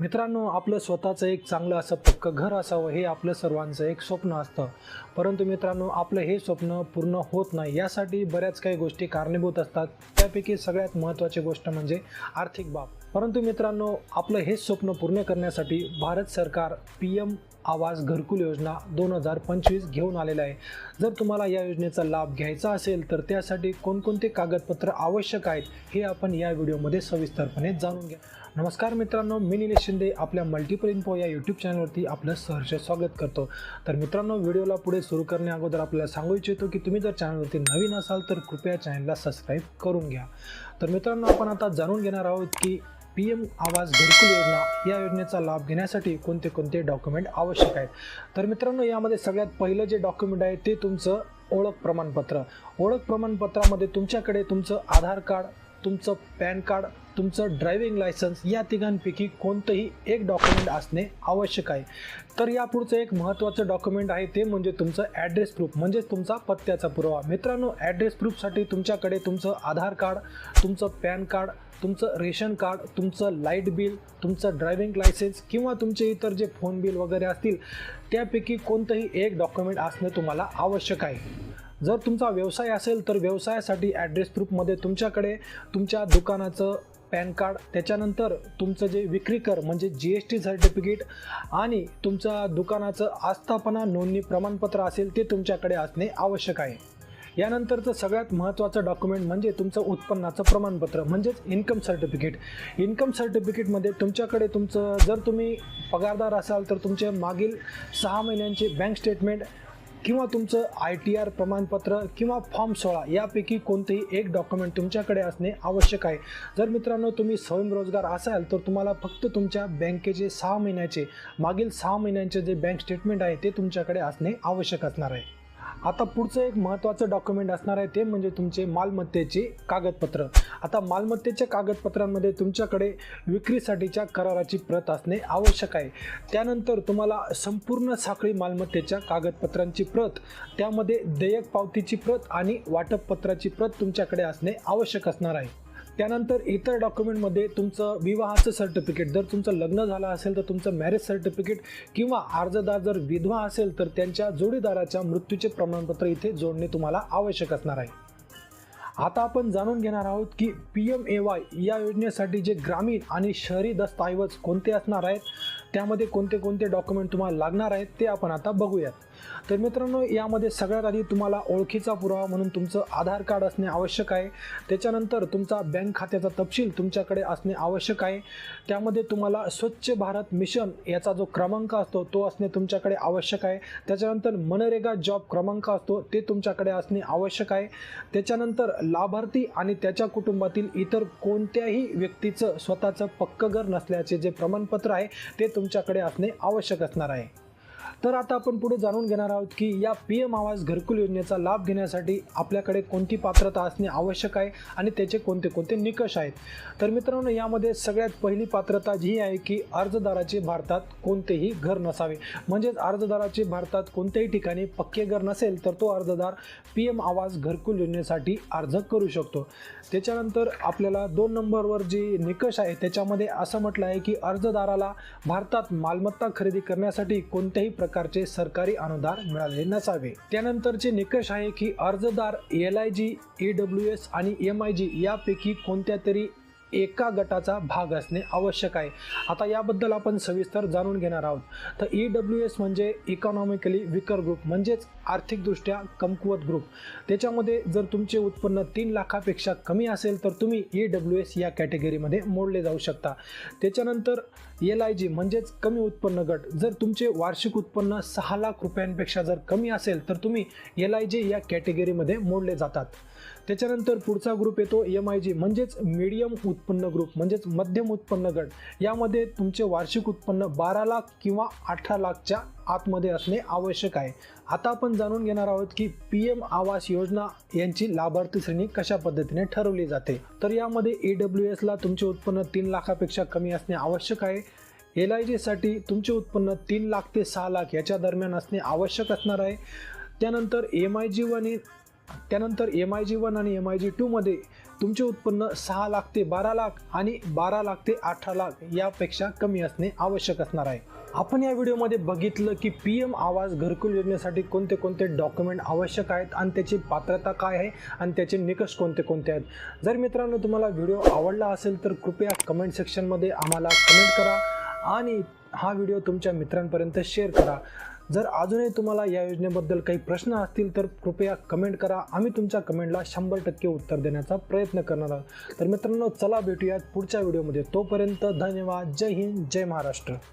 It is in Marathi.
मित्रांनो आपलं स्वतःचं एक चांगलं असं पक्कं घर असावं हे आपलं सर्वांचं एक स्वप्न असतं. परंतु मित्रांनो आपलं हे स्वप्न पूर्ण होत नाही. यासाठी बऱ्याच काही गोष्टी कारणीभूत असतात. त्यापैकी सगळ्यात महत्त्वाची गोष्ट म्हणजे आर्थिक बाब. परंतु मित्रांनो आपलं हे स्वप्न पूर्ण करण्यासाठी भारत सरकार पी एम आवास घरकुल योजना दोन हजार पंचवीस घेऊन आलेलं आहे. जर तुम्हाला या योजनेचा लाभ घ्यायचा असेल तर त्यासाठी कोणकोणते कागदपत्र आवश्यक आहेत हे आपण या व्हिडिओमध्ये सविस्तरपणे जाणून घ्या. नमस्कार मित्रांनो मी निलेश शिंदे आपल्या मल्टिपल इन्फो या यूट्यूब चॅनलवरती आपलं सहर्ष स्वागत करतो. तर मित्रांनो व्हिडिओला पुढे सुरू करण्या अगोदर आपल्याला सांगू इच्छितो की तुम्ही जर चॅनलवरती नवीन असाल तर कृपया चॅनलला सबस्क्राईब करून घ्या. तर मित्रांनो आपण आता जाणून घेणार आहोत की पी एम आवाज घरकुल योजना या योजनेचा लाभ घेण्यासाठी कोणते कोणते डॉक्युमेंट आवश्यक आहेत? तर मित्रांनो यामध्ये सगळ्यात पहिलं जे डॉक्युमेंट आहे ते तुमचं ओळख प्रमाणपत्र. ओळख प्रमाणपत्रामध्ये तुमच्याकडे तुमचं आधार कार्ड तुमचं पॅन कार्ड तुमचं ड्रायव्हिंग लायसन्स या तिघांपैकी कोणतंही एक डॉक्युमेंट असणे आवश्यक आहे. तर या पुढचं एक महत्त्वाचं डॉक्युमेंट आहे ते म्हणजे तुमचं ॲड्रेस प्रूफ म्हणजेच तुमचा पत्त्याचा पुरावा. मित्रांनो ॲड्रेस प्रूफसाठी तुमच्याकडे तुमचं आधार कार्ड तुमचं पॅन कार्ड तुमचं रेशन कार्ड तुमचं लाइट बिल तुमचं ड्रायव्हिंग लायसन्स किंवा तुमचे इतर जे फोन बिल वगैरे असतील त्यापैकी कोणतंही एक डॉक्युमेंट असणं तुम्हाला आवश्यक आहे. जर तुमचा व्यवसाय असेल तर व्यवसायासाठी ॲड्रेस प्रूफमध्ये तुमच्याकडे तुमच्या दुकानाचं पॅन कार्ड त्याच्यानंतर तुमचं जे विक्री कर म्हणजे जी एस टी सर्टिफिकेट आणि तुमच्या दुकानाचं आस्थापना नोंदणी प्रमाणपत्र असेल ते तुमच्याकडे असणे आवश्यक आहे. यानंतरचं सगळ्यात महत्त्वाचं डॉक्युमेंट म्हणजे तुमचं उत्पन्नाचं प्रमाणपत्र म्हणजेच इन्कम सर्टिफिकेट इन्कम सर्टिफिकेटमध्ये तुमच्याकडे तुमचं जर तुम्ही पगारदार असाल तर तुमचे मागील सहा महिन्यांचे बँक स्टेटमेंट किंवा तुमचं आय टी आर प्रमाणपत्र किंवा फॉर्म सोळा यापैकी कोणतेही एक डॉक्युमेंट तुमच्याकडे असणे आवश्यक आहे. जर मित्रांनो तुम्ही स्वयंरोजगार असाल तर तुम्हाला फक्त तुमच्या बँकेचे सहा महिन्याचे मागील सहा महिन्यांचे जे बँक स्टेटमेंट आहे ते तुमच्याकडे असणे आवश्यक असणार आहे. आता पुढचं एक महत्त्वाचं डॉक्युमेंट असणार आहे ते म्हणजे तुमचे मालमत्तेचे कागदपत्र. आता मालमत्तेच्या कागदपत्रांमध्ये तुमच्याकडे विक्रीसाठीच्या कराराची प्रत असणे आवश्यक आहे. त्यानंतर तुम्हाला संपूर्ण साखळी मालमत्तेच्या कागदपत्रांची प्रत त्यामध्ये देयक पावतीची प्रत आणि वाटपपत्राची प्रत तुमच्याकडे असणे आवश्यक असणार आहे. त्यानंतर इतर डॉक्युमेंटमध्ये तुमचं विवाहाचं सर्टिफिकेट जर तुमचं लग्न झालं असेल तर तुमचं मॅरेज सर्टिफिकेट किंवा अर्जदार जर विधवा असेल तर त्यांच्या जोडीदाराच्या मृत्यूचे प्रमाणपत्र इथे जोडणे तुम्हाला आवश्यक असणार आहे. आता आपण जाणून घेणार आहोत की पी एम ए वाय या योजनेसाठी जे ग्रामीण आणि शहरी दस्तऐवज कोणते असणार आहेत? त्यामध्ये कोणते कोणते डॉक्युमेंट तुम्हाला लागणार आहेत ते आपण आता बघूयात. तर मित्रांनो यामध्ये सगळ्यात आधी तुम्हाला ओळखीचा पुरावा म्हणून तुमचं आधार कार्ड असणे आवश्यक आहे. त्याच्यानंतर तुमचा बँक खात्याचा तपशील तुमच्याकडे असणे आवश्यक आहे. त्यामध्ये तुम्हाला स्वच्छ भारत मिशन याचा जो क्रमांक असतो तो असणे तुमच्याकडे आवश्यक आहे. त्याच्यानंतर मनरेगा जॉब क्रमांक असतो ते तुमच्याकडे असणे आवश्यक आहे. त्याच्यानंतर लाभार्थी आणि त्याच्या कुटुंबातील इतर कोणत्याही व्यक्तीचं स्वतःचं पक्कं घर नसल्याचे जे प्रमाणपत्र आहे ते तुम तुमच्याकडे असणे आवश्यक असणार आहे. तर आता आपण पुढे जाणून घेणार आहोत की या पी एम आवाज घरकुल योजनेचा लाभ घेण्यासाठी आपल्याकडे कोणती पात्रता असणे आवश्यक आहे आणि त्याचे कोणते कोणते निकष आहेत? तर मित्रांनो यामध्ये सगळ्यात पहिली पात्रता जी आहे की अर्जदाराचे भारतात कोणतेही घर नसावे. म्हणजेच अर्जदाराचे भारतात कोणत्याही ठिकाणी पक्के घर नसेल तर तो अर्जदार पी एम आवाज घरकुल योजनेसाठी अर्ज करू शकतो. त्याच्यानंतर आपल्याला दोन नंबरवर जे निकष आहे त्याच्यामध्ये असं म्हटलं आहे की अर्जदाराला भारतात मालमत्ता खरेदी करण्यासाठी कोणत्याही प्रकारचे सरकारी अनुदान मिळालेले नसावे. त्यानंतरचे निकष आहे की अर्जदार L I G E W S आणि एम आय जी यापैकी कोणत्या तरी एका गटाचा भाग असणे आवश्यक आहे. आता याबद्दल आपण सविस्तर जाणून घेणार आहोत. तर ई डब्ल्यू एस म्हणजे इकॉनॉमिकली विकर ग्रुप म्हणजेच आर्थिकदृष्ट्या कमकुवत ग्रुप. त्याच्यामध्ये जर तुमचे उत्पन्न तीन लाखापेक्षा कमी असेल तर तुम्ही ई डब्ल्यू एस या कॅटेगरीमध्ये मोडले जाऊ शकता. त्याच्यानंतर एल आय जी म्हणजेच कमी उत्पन्न गट. जर तुमचे वार्षिक उत्पन्न सहा लाख रुपयांपेक्षा जर कमी असेल तर तुम्ही एल आय जी या कॅटेगरीमध्ये मोडले जातात. त्याच्यानंतर पुढचा ग्रुप येतो एम आय जी म्हणजेच मीडियम उत्पन्न ग्रुप म्हणजेच मध्यम उत्पन्न गट. यामध्ये तुमचे वार्षिक उत्पन्न बारा लाख किंवा अठरा लाखच्या आतमध्ये असणे आवश्यक आहे. आता आपण जाणून घेणार आहोत की पी एम आवास योजना यांची लाभार्थी श्रेणी कशा पद्धतीने ठरवली जाते. तर यामध्ये ए डब्ल्यू एसला तुमचे उत्पन्न तीन लाखापेक्षा कमी असणे आवश्यक आहे. एल आय जीसाठी तुमचे उत्पन्न तीन लाख ते सहा लाख याच्या दरम्यान असणे आवश्यक असणार आहे. त्यानंतर एम आय जी वन त्यानंतर एम आय जी वन आणि एम आय जी टूमध्ये तुमचे उत्पन्न सहा लाख ते बारा लाख आणि बारा लाख ते अठरा लाख यापेक्षा कमी असणे आवश्यक असणार आहे. आपण या व्हिडिओमध्ये बघितलं की पी एम आवाज घरकुल योजनेसाठी कोणते कोणते डॉक्युमेंट आवश्यक आहेत आणि त्याची पात्रता काय आहे आणि त्याचे निकष कोणते कोणते आहेत. जर मित्रांनो तुम्हाला व्हिडिओ आवडला असेल तर कृपया कमेंट सेक्शनमध्ये आम्हाला कमेंट करा आणि हा व्हिडिओ तुमच्या मित्रांपर्यंत शेअर करा. जर अजूनही तुम्हाला या योजनेबद्दल काही प्रश्न असतील तर कृपया कमेंट करा. आम्ही तुमच्या कमेंटला शंभर टक्के उत्तर देण्याचा प्रयत्न करणार आहोत. तर मित्रांनो चला भेटूयात पुढच्या व्हिडिओमध्ये. तोपर्यंत धन्यवाद. जय हिंद. जय महाराष्ट्र.